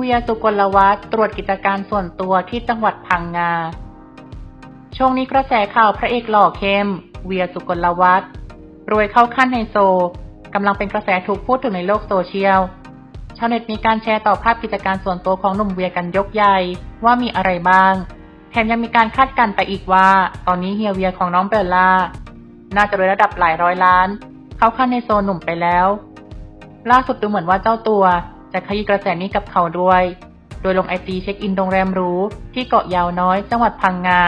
เวียสุกลวัฒน์ตรวจกิจการส่วนตัวที่จังหวัดพังงา ช่วงนี้กระแสข่าวพระเอกหล่อเข้ม เวียสุกลวัฒน์รวยเข้าขั้นไฮโซกำลังเป็นกระแสถูกพูดถึงในโลกโซเชียล ชาวเน็ตมีการแชร์ต่อภาพกิจการส่วนตัวของหนุ่มเวียกันยกใหญ่ว่ามีอะไรบ้าง แถมยังมีการคาดกันไปอีกว่า ตอนนี้เฮียเวียของน้องเบลล่า น่าจะรวยระดับหลายร้อยล้าน เข้าขั้นในโซนหนุ่มไปแล้ว ล่าสุดดูเหมือนว่าเจ้าตัว จะขยี้กระแสนี้กับเขาด้วย โดยลงไอจีเช็คอินโรงแรมหรูที่เกาะยาวน้อยจังหวัดพังงา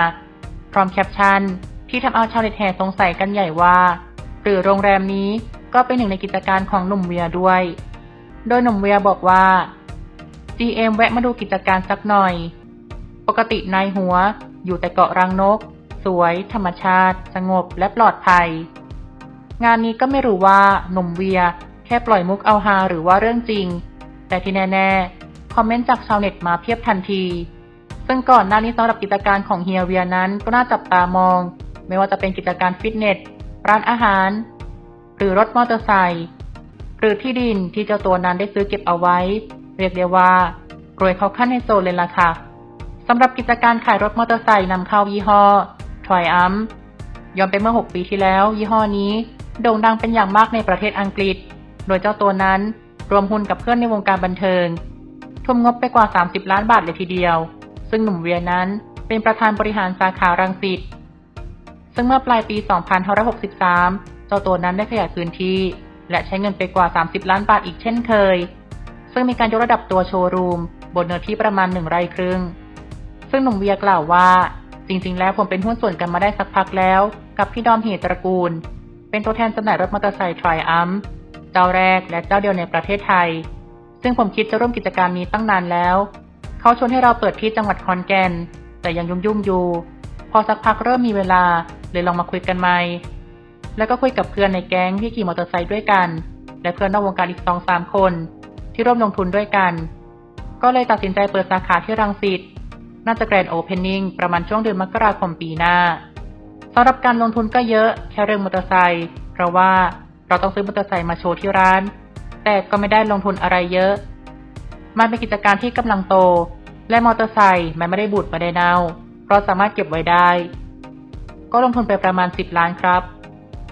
พร้อมแคปชั่น ที่ทำเอาชาวเน็ตแห่สงสัยกันใหญ่ว่า หรือโรงแรมนี้ก็เป็นหนึ่งในกิจการของหนุ่มเวียด้วย โดยหนุ่มเวียบอกว่า GM แวะมาดูกิจการสักหน่อย ปกตินายหัวอยู่แต่เกาะรังนก สวย ธรรมชาติ สงบและปลอดภัย งานนี้ก็ไม่รู้ว่าหนุ่มเวียแค่ปล่อยมุกเอาฮาหรือว่าเรื่องจริง แต่ที่แน่ๆ คอมเมนต์จากชาวเน็ตมาเพียบทันที ซึ่งก่อนหน้านี้สำหรับกิจการของเฮียเวียนั้นก็น่าจับตามอง ไม่ว่าจะเป็นกิจการฟิตเนส ร้านอาหาร หรือรถมอเตอร์ไซค์หรือที่ดินที่เจ้าตัวนั้นได้ซื้อเก็บเอาไว้ เรียกได้ว่ารวยเขาขั้นในโซนเลยล่ะค่ะสำหรับกิจการขายรถมอเตอร์ไซค์นำเข้ายี่ห้อ Triumph ย้อนไปเมื่อ 6 ปีที่แล้ว ยี่ห้อนี้ โด่งดังเป็นอย่างมากในประเทศอังกฤษ โดยเจ้าตัวนั้น รวมหุ้นกับเพื่อนในวงการบันเทิง ทุ่มงบไปกว่า 30 ล้านบาทเลยทีเดียว ซึ่งหนุ่มเวียนั้นเป็นประธานบริหารสาขารังสิต ซึ่งเมื่อปลายปี 2563 เจ้าตัวนั้นได้ขยายพื้นที่ และใช้เงินไปกว่า 30 ล้านบาทอีกเช่นเคย ซึ่งมีการยกระดับตัวโชว์รูม บนเนื้อที่ประมาณหนึ่งไร่ครึ่ง ซึ่งหนุ่มเวียกล่าวว่า จริง ๆ แล้วผมเป็นหุ้นส่วนกันมาได้สักพักแล้ว กับพี่ดอมเหตุตระกูล เป็นตัวแทนจำหน่ายรถมอเตอร์ไซค์ Triumph เจ้าแรกและเจ้าเดียวในประเทศไทย ซึ่งผมคิดจะร่วมกิจการมนี้ตั้งนานแล้ว เขาชวนให้เราเปิดที่จังหวัดขอนแก่น แต่ยังยุ่งๆอยู่ พอสักพักเริ่มมีเวลาเลยลองมาคุยกันใหม่ แล้วก็คุยกับเพื่อนในแก๊งที่ขี่มอเตอร์ไซค์ด้วยกัน และเพื่อนนอกวงการอีกสองสามคน ที่ร่วมลงทุนด้วยกัน ก็เลยตัดสินใจเปิดสาขาที่รังสิต น่าจะแกรนด์โอเพนนิ่งประมาณช่วงเดือนมกราคมปีหน้าสำหรับการลงทุนก็เยอะแค่เรื่องมอเตอร์ไซค์เพราะว่า เราต้องซื้อมอเตอร์ไซค์มาโชว์ที่ร้าน แต่ก็ไม่ได้ลงทุนอะไรเยอะ มันเป็นกิจการที่กำลังโต และมอเตอร์ไซค์มันไม่ได้บูดไม่ได้เน่า เพราะสามารถเก็บไว้ได้ ก็ลงทุนไปประมาณ 10 ล้านครับ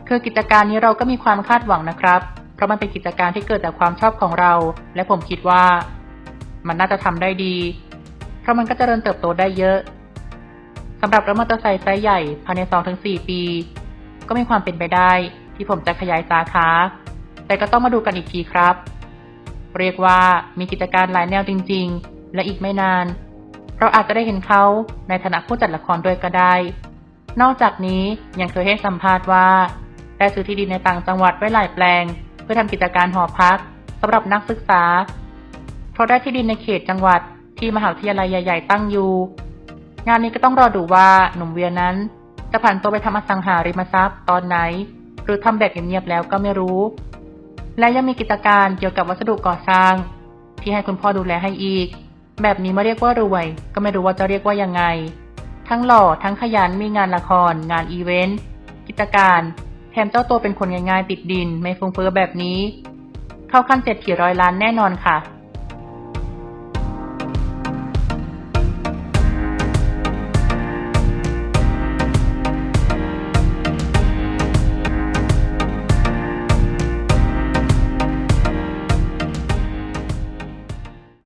คือกิจการนี้เราก็มีความคาดหวังนะครับ เพราะมันเป็นกิจการที่เกิดจากความชอบของเรา และผมคิดว่า มันน่าจะทำได้ดี เพราะมันก็จเจริญเติบโตได้เยอะสำหรับรถมอเตอร์ไซค์ไซส์ใหญ่ภายใน 2-4 ปี ก็มีความเป็นไปได้ ที่ผมจะขยายสาขา แต่ก็ต้องมาดูกันอีกทีครับ เรียกว่ามีกิจการหลายแนวจริง ๆ และอีกไม่นาน เราอาจจะได้เห็นเขาในฐานะผู้จัดละครด้วยก็ได้ นอกจากนี้ยังเคยให้สัมภาษณ์ว่าได้ซื้อที่ดินในต่างจังหวัดไว้หลายแปลง เพื่อทำกิจการหอพักสำหรับนักศึกษา เพราะได้ที่ดินในเขตจังหวัดที่มหาวิทยาลัยใหญ่ ๆ ตั้งอยู่ งานนี้ก็ต้องรอดูว่าหนุ่มเวียนั้นจะผ่านตัวไปทำอสังหาริมทรัพย์ตอนไหน หรือทำแบบเงียบๆแล้วก็ไม่รู้ และยังมีกิจการเกี่ยวกับวัสดุก่อสร้าง ที่ให้คุณพ่อดูแลให้อีก แบบนี้ไม่เรียกว่ารวย ก็ไม่รู้ว่าจะเรียกว่ายังไง ทั้งหล่อทั้งขยันมีงานละคร งานอีเวนต์กิจการแถมเจ้าตัวเป็นคนง่ายๆติดดิน ไม่ฟุ้งเฟ้อแบบนี้ เข้าขั้นเจ็ดถี่ร้อยล้านแน่นอนค่ะ